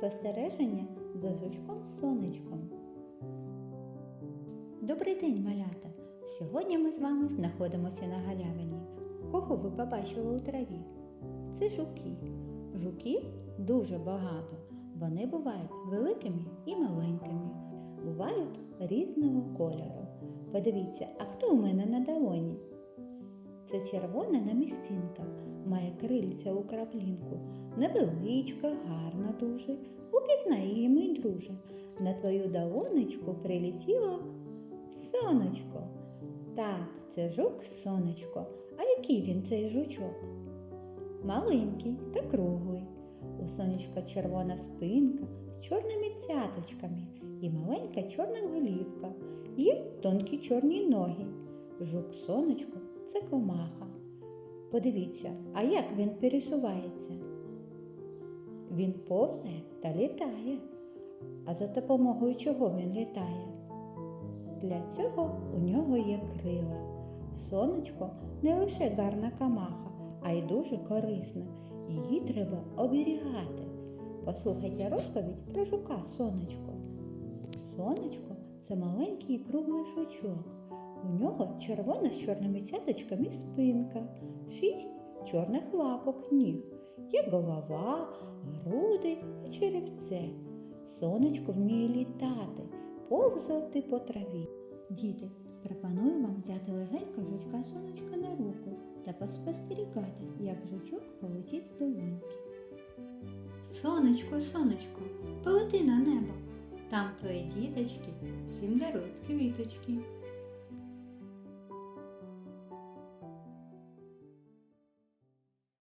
Спостереження за жучком сонечком. Добрий день, малята! Сьогодні ми з вами знаходимося на галявині. Кого ви побачили у траві? Це жуки. Жуків дуже багато. Вони бувають великими і маленькими, бувають різного кольору. Подивіться, а хто у мене на долоні? Це червона намістинка, має крильця у краплінку, невеличка, гарна дуже. Упізнай її, мій друже. На твою долонечку прилетіло сонечко. Так, це жук сонечко. А який він цей жучок? Маленький та круглий. У сонечка червона спинка з чорними цяточками і маленька чорна голівка. Є тонкі чорні ноги. Жук сонечко це комаха. Подивіться, а як він пересувається? Він повзає та літає. А за допомогою чого він літає? Для цього у нього є крила. Сонечко не лише гарна камаха, а й дуже корисна. Її треба оберігати. Послухайте розповідь про жука сонечко. Сонечко це маленький круглий жучок. У нього червона з чорними цяточками спинка, шість чорних лапок ніг. Є голова, груди і черевце. Сонечко вміє літати, повзати по траві. Діти, пропоную вам взяти легенько жучка сонечка на руку та поспостерігати, як жучок полетить з долоньки. Сонечко, сонечко, полети на небо. Там твої діточки всім дарують квіточки.